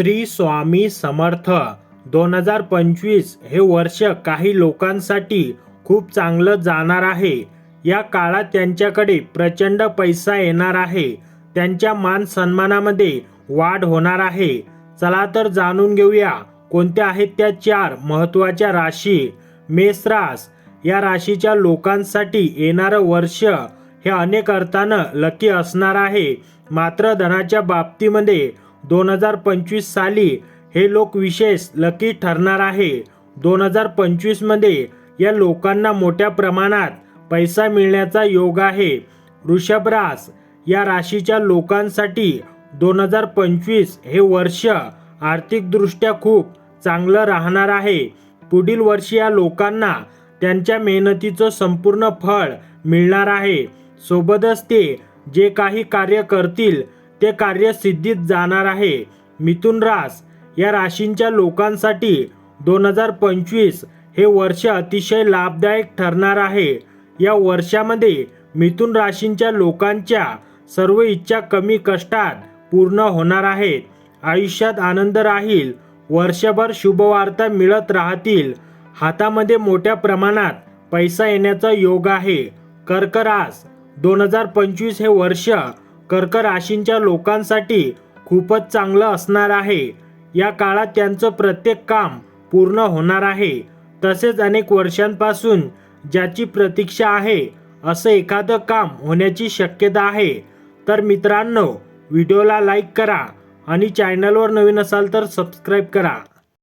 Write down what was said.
श्री स्वामी समर्थ. दोन हजार पंचवीस हे वर्ष काही लोकांसाठी खूप चांगलं जाणार आहे. या काळात त्यांच्याकडे प्रचंड पैसा येणार आहे. त्यांच्या मान सन्मानामध्ये वाढ होणार आहे. चला तर जाणून घेऊया कोणत्या आहेत त्या चार महत्त्वाच्या राशी. मेष या राशीच्या लोकांसाठी येणारं वर्ष हे अनेक अर्थानं लकी असणार आहे. मात्र धनाच्या बाबतीमध्ये दोन हजार पंचवीस साली हे लोक विशेष लकी ठरणार आहे. दोन हजार पंचवीसमध्ये या लोकांना मोठ्या प्रमाणात पैसा मिळण्याचा योग आहे. वृषभ रास या राशीच्या लोकांसाठी दोन हजार पंचवीस हे वर्ष आर्थिकदृष्ट्या खूप चांगलं राहणार आहे. पुढील वर्षी या लोकांना त्यांच्या मेहनतीचं संपूर्ण फळ मिळणार आहे. सोबतच ते जे काही कार्य करतील ते कार्य सिद्धीत जाणार आहे. मिथुन रास या राशींच्या लोकांसाठी दोन हजार पंचवीस हे वर्ष अतिशय लाभदायक ठरणार आहे. या वर्षामध्ये मिथुन राशींच्या लोकांच्या सर्व इच्छा कमी कष्टात पूर्ण होणार आहेत. आयुष्यात आनंद राहील. वर्षभर शुभवार्ता मिळत राहतील. हातामध्ये मोठ्या प्रमाणात पैसा येण्याचा योग आहे. कर्करास दोन हजार पंचवीस हे वर्ष कर्क राशींच्या लोकांसाठी खूपच चांगलं असणार आहे. या काळात त्यांचं प्रत्येक काम पूर्ण होणार आहे. तसेच अनेक वर्षांपासून ज्याची प्रतीक्षा आहे असं एखादं काम होण्याची शक्यता आहे. तर मित्रांनो व्हिडिओला लाईक करा आणि चॅनलवर नवीन असाल तर सबस्क्राईब करा.